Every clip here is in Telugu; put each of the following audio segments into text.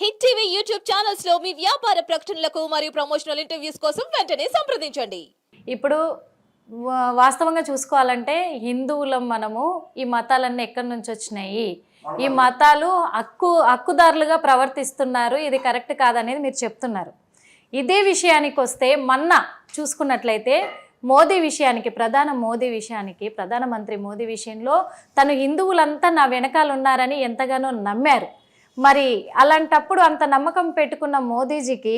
హిట్ టీవీ యూట్యూబ్ ఛానల్స్లో మీ వ్యాపార ప్రకటనలకు మరియు ప్రమోషనల్ ఇంటర్వ్యూస్ కోసం వెంటనే సంప్రదించండి. ఇప్పుడు వా- వాస్తవంగా చూసుకోవాలంటే హిందువులం మనము ఈ మతాలన్నీ ఎక్కడి నుంచి వచ్చినాయి? ఈ మతాలు హక్కు హక్కుదారులుగా ప్రవర్తిస్తున్నారు. ఇది కరెక్ట్ కాదనేది మీరు చెప్తున్నారు. ఇదే విషయానికి వస్తే మొన్న చూసుకున్నట్లయితే మోదీ విషయానికి ప్రధాన మోదీ విషయానికి ప్రధానమంత్రి మోదీ విషయంలో తను హిందువులంతా నా వెనకాల ఉన్నారని ఎంతగానో నమ్మారు. మరి అలాంటప్పుడు అంత నమ్మకం పెట్టుకున్న మోదీజీకి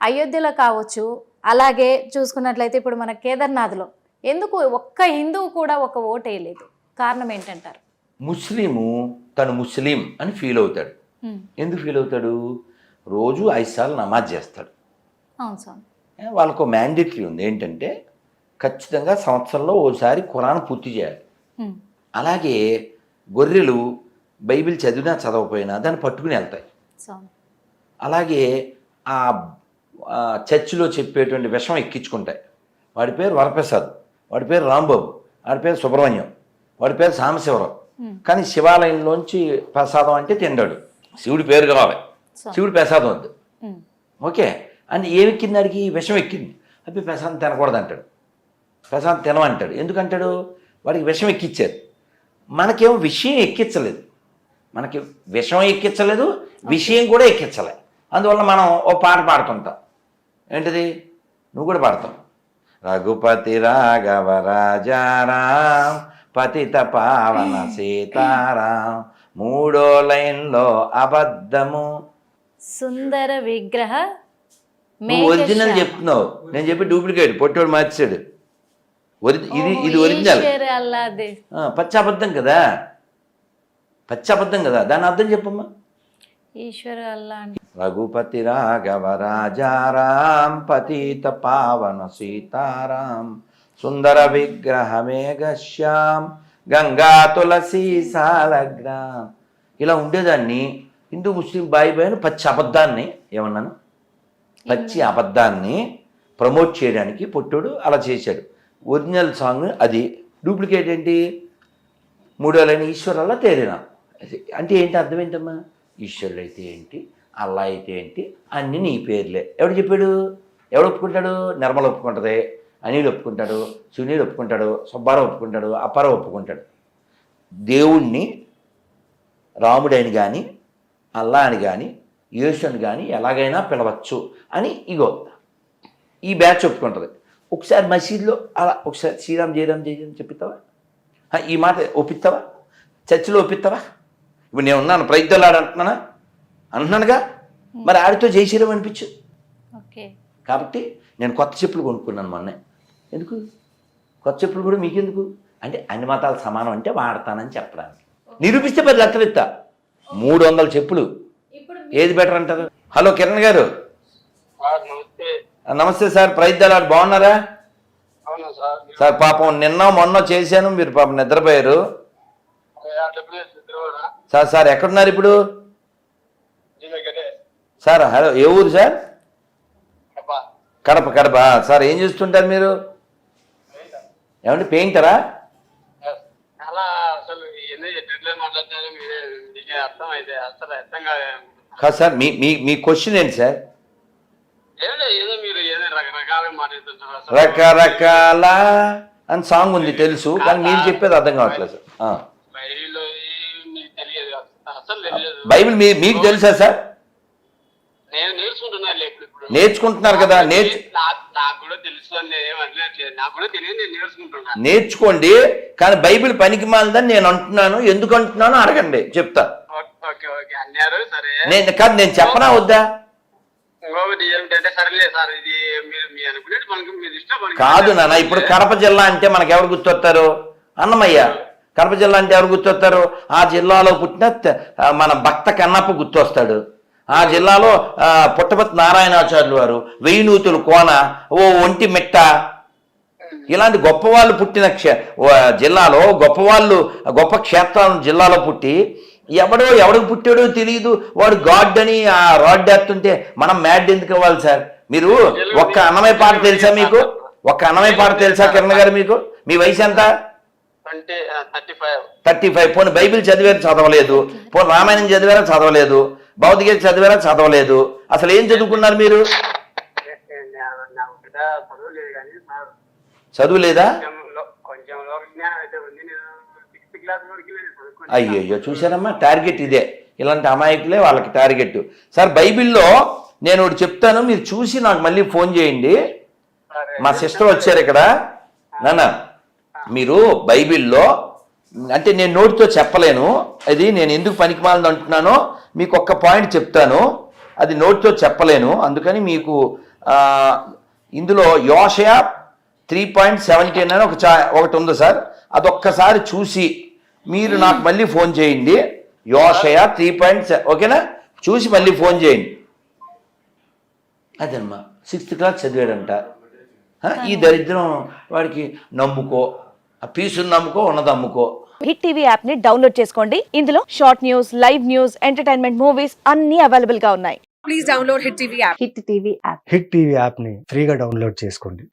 అయోధ్యలో కావచ్చు అలాగే చూసుకున్నట్లయితే ఇప్పుడు మన కేదార్నాథ్లో. ఎందుకు ఒక్క హిందువు కూడా ఒక ఓటు వేయలేదు? కారణం ఏంటంటారు? ముస్లిము తను ముస్లిం అని ఫీల్ అవుతాడు. ఎందుకు ఫీల్ అవుతాడు? రోజు ఐదు సార్లు నమాజ్ చేస్తాడు. అవును ఏ, వాళ్ళకు మ్యాండేటరీ ఉంది. ఏంటంటే ఖచ్చితంగా సంవత్సరంలో ఓసారి ఖురాన్ పూర్తి చేయాలి. అలాగే గొర్రెలు బైబిల్ చదివినా చదవకపోయినా దాన్ని పట్టుకుని వెళ్తాయి. అలాగే ఆ చర్చిలో చెప్పేటువంటి విషం ఎక్కించుకుంటాయి. వాడి పేరు వరప్రసాద్ వాడి పేరు రాంబాబు వాడి పేరు సుబ్రహ్మణ్యం వాడి పేరు సాంబశివరావు. కానీ శివాలయంలోంచి ప్రసాదం అంటే తిండాడు శివుడి పేరు కావాలి శివుడి ప్రసాదం వద్దు. ఓకే? ఎక్కింది అడిగి విషం ఎక్కింది. అవి ప్రసాదం తినకూడదు అంటాడు. ప్రసాదం తినమంటాడు. ఎందుకంటాడు? వాడికి విషం ఎక్కిచ్చారు. మనకేమో విషయం ఎక్కించలేదు. మనకి విషం ఎక్కించలేదు విషయం కూడా ఎక్కించలే. అందువల్ల మనం ఓ పాట పాడుతుంటాం. ఏంటిది? నువ్వు కూడా పాడతావు. రఘుపతి రాఘవ రాజారాం పతిత పావన సీతారాం మూడో లైన్లో అబద్ధము. సుందర విగ్రహ నువ్వు ఒరిజినల్. చెప్తున్నావు. నేను చెప్పి డూప్లికేట్ పొట్టోడు మార్చాడు ఇది ఇది ఒరిజినల్. పచ్చి అబద్ధం కదా? పచ్చి అబద్ధం కదా? దాని అర్థం చెప్పమ్మా. ఈశ్వర రఘుపతి రాఘవ రాజారాం పతిత పావన సీతారాం సుందర విగ్రహ మేఘశ్యాం గంగా తులసి సాలగ్రామ్. ఇలా ఉండేదాన్ని హిందూ ముస్లిం బాయి బాయిని పచ్చి అబద్ధాన్ని ఏమన్నాను? పచ్చి అబద్ధాన్ని ప్రమోట్ చేయడానికి పొట్టుడు అలా చేశాడు. ఒరిజినల్ సాంగ్ అది. డూప్లికేట్ ఏంటి? మూడోలైన ఈశ్వరల్లా తేరినా. అంటే ఏంటి అర్థం ఏంటమ్మా? ఈశ్వరుడు అయితే ఏంటి? అల్లా అయితే ఏంటి? అన్నీ నీ పేర్లే. ఎవడు చెప్పాడు? ఎవడు ఒప్పుకుంటాడు? నిర్మల ఒప్పుకుంటుంది అనిల్ ఒప్పుకుంటాడు సునీల్ ఒప్పుకుంటాడు సుబ్బారావు ఒప్పుకుంటాడు అప్పారావు ఒప్పుకుంటాడు. దేవుణ్ణి రాముడని కానీ అల్లా అని కానీ యేసుని కానీ ఎలాగైనా పిలవచ్చు అని ఇగో ఈ బ్యాచ్ ఒప్పుకుంటుంది. ఒకసారి మసీద్లో అలా ఒకసారి శ్రీరామ్ జయరామ్ జయరామ్ అని చెప్పిస్తావా ఈ మాట ఒప్పిస్తావా చర్చిలో ఒప్పిస్తావా ఇప్పుడు నేను ఉన్నాను ప్రయత్నాలు అంటున్నానా? అంటున్నానుగా? మరి ఆడితో జై శ్రీరామ్ అనిపించు ఓకే. కాబట్టి నేను కొత్త చెప్పులు కొనుక్కున్నాను మొన్నే. ఎందుకు? కొత్త చెప్పులు కూడా మీకెందుకు? అంటే అన్ని మతాలు సమానం అంటే వాడతానని చెప్పడానికి. నిరూపిస్తే పది లక్షలు ఇస్తా. మూడు వందల చెప్పులు. ఏది బెటర్ అంటారు? హలో కిరణ్ గారు. నమస్తే. నమస్తే సార్ ప్రైజ్ దళాలు బాగున్నారా? అవునా సార్. సార్ పాపం నిన్న మొన్న చేశాను మీరు పాపం నిద్రపోయారు. సార్ సార్ ఎక్కడున్నారు ఇప్పుడు? సార్ హలో ఏ ఊరు సార్? కడప. కడప సార్ ఏం చేస్తుంటారు మీరు? ఏమంటే పెయింటరా? కాదు. సార్ మీ మీ మీ క్వశ్చన్ ఏంటి సార్? రకరకాల అని సాంగ్ ఉంది తెలుసు కానీ మీరు చెప్పేది అర్థం కావట్లేదు సార్. బైబిల్ మీకు తెలుసా సార్? నేర్చుకుంటున్నారు కదా నేర్చుకోండి కానీ బైబిల్ పనికి మాలదని నేను అంటున్నాను. ఎందుకు అంటున్నానో అడగండి చెప్తా. నేను కాదు నేను చెప్పనా వద్దా? కాదు నాన్న ఇప్పుడు కడప జిల్లా అంటే మనకు ఎవరు గుర్తొస్తారు? అన్నమయ్య. కడప జిల్లా అంటే ఎవరు గుర్తొస్తారు? ఆ జిల్లాలో పుట్టిన త- మన భక్త కన్నప్ప గుర్తొస్తాడు. ఆ జిల్లాలో పుట్టపతి నారాయణాచార్యులు వారు వెయ్యి నూతులు కోన ఓ ఒంటి మెట్ట. ఇలాంటి గొప్ప వాళ్ళు పుట్టిన క్షే జిల్లాలో గొప్పవాళ్ళు గొప్ప క్షేత్రాలను జిల్లాలో పుట్టి ఎవడో ఎవడికి పుట్టాడో తెలియదు వాడు గాడ్ అని ఆ రాడ్ ఎత్తుంటే మనం మ్యాడ్ ఎందుకు ఇవ్వాలి సార్? మీరు ఒక్క అన్నమయ్య పాట తెలుసా మీకు? ఒక్క అన్నమయ్య పాట తెలుసా కిరణ్ గారు మీకు? మీ వయసు ఎంత? Thirty five. పోనీ బైబిల్ చదివారు చదవలేదు. పోనీ రామాయణం చదివారా చదవలేదు. భౌతిక చదివారా చదవలేదు. అసలు ఏం చదువుకున్నారు మీరు? చదువు లేదు. అయ్యయ్యో చూసారమ్మా టార్గెట్ ఇదే. ఇలాంటి అమాయకులే వాళ్ళకి టార్గెట్. సార్ బైబిల్లో నేను ఒకటి చెప్తాను మీరు చూసి నాకు మళ్ళీ ఫోన్ చేయండి. మా సిస్టర్ వచ్చారు ఇక్కడ. నాన్న మీరు బైబిల్లో అంటే నేను నోటితో చెప్పలేను. అది నేను ఎందుకు పనికిమాలని అంటున్నానో మీకు ఒక్క పాయింట్ చెప్తాను. అది నోటితో చెప్పలేను. అందుకని మీకు ఇందులో యోషయ త్రీ పాయింట్ సెవెంటీన్ అని ఒక చా ఒకటి ఉంది సార్. అదొక్కసారి చూసి మీరు నాకు మళ్ళీ ఫోన్ చేయండి. యోషయ త్రీ పాయింట్ ఓకేనా? చూసి మళ్ళీ ఫోన్ చేయండి. అదమ్మా సిక్స్త్ క్లాస్ చదివాడంట. ఈ దరిద్రం వాడికి నమ్ముకో. ఆ పీసుని నమ్ముకో ఉన్నది అమ్ముకో. హిట్ టీవీ యాప్ని డౌన్లోడ్ చేసుకోండి. ఇందులో short news live news entertainment movies అన్ని అవైలబుల్గా ఉన్నాయి. హిట్ టీవీ యాప్ని ఫ్రీగా డౌన్లోడ్ చేసుకోండి.